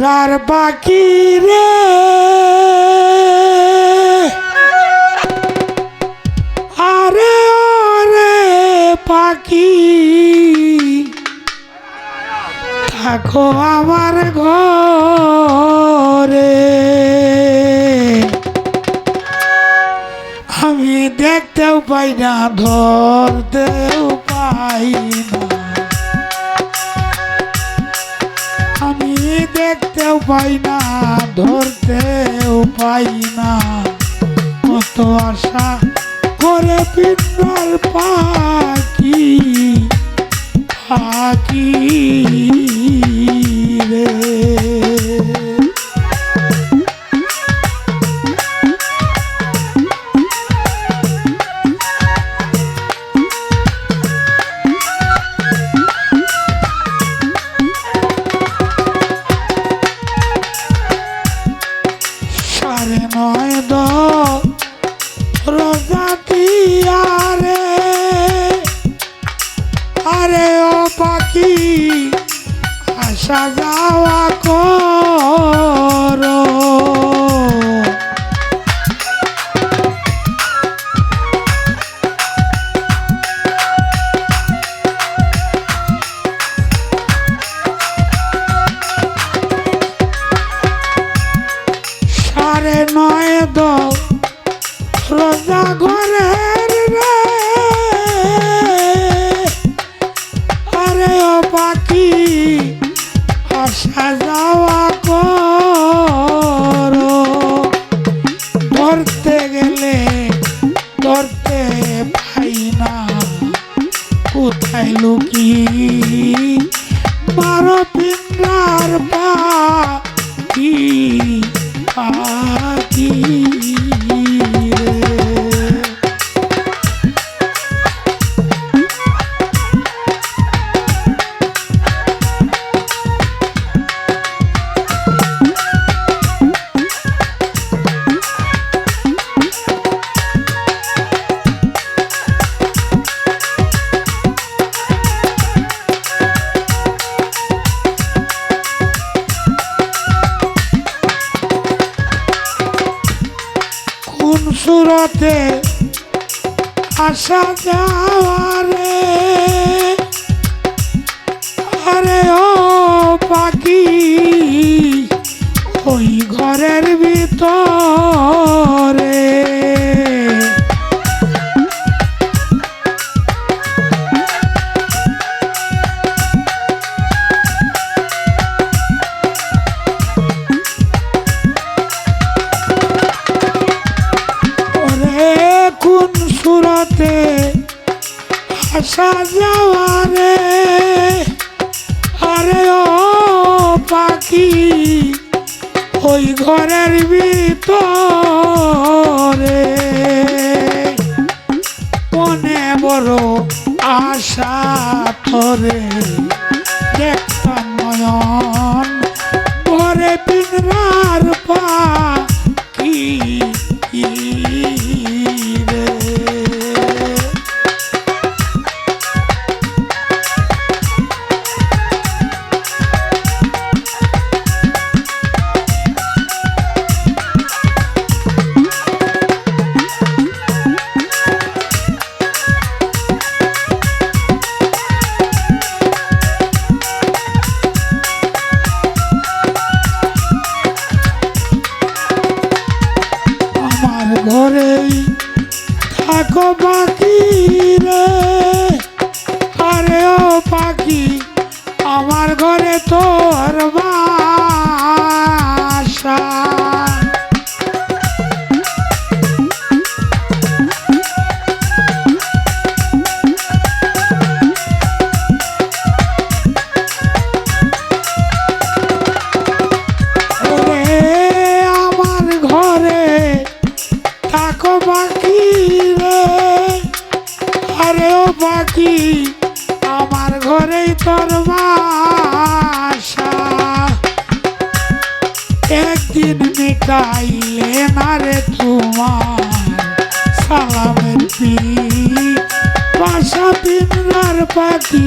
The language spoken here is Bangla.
পিন্ডার পাখি রে। আরে ওরে পাখি। থাকো আমার ঘরে। আমি দেখতেও পাই না ধরতেও পাই না ধরতেও পাই না। কত আশা করে পিন্ডল পাখি পাখি রে। রোজাতি আরে আরে ও পাখি আসা যাওয়া করো। ধরতে গেলে ধরতে পাই না। কোথায় লুকি? মারো পিন্ডার বা পাখি সুরতে আসা যাওয়ারে আসা যাওয়ারে আরে ও পাখি, ওই ঘরের ভিতরে। মনে বড় আশা ধরে দেখতাম নয়ন ভরে পিনরার পাখি ঘরেই থাকো পাখি রে। আরে ও পাখি আমার ঘরে তোর পাখি, আমার ঘরেই তোর একদিন মিটাইলে না রে তোমার সালামের পি বাসা পিনরার পাখি পাখি।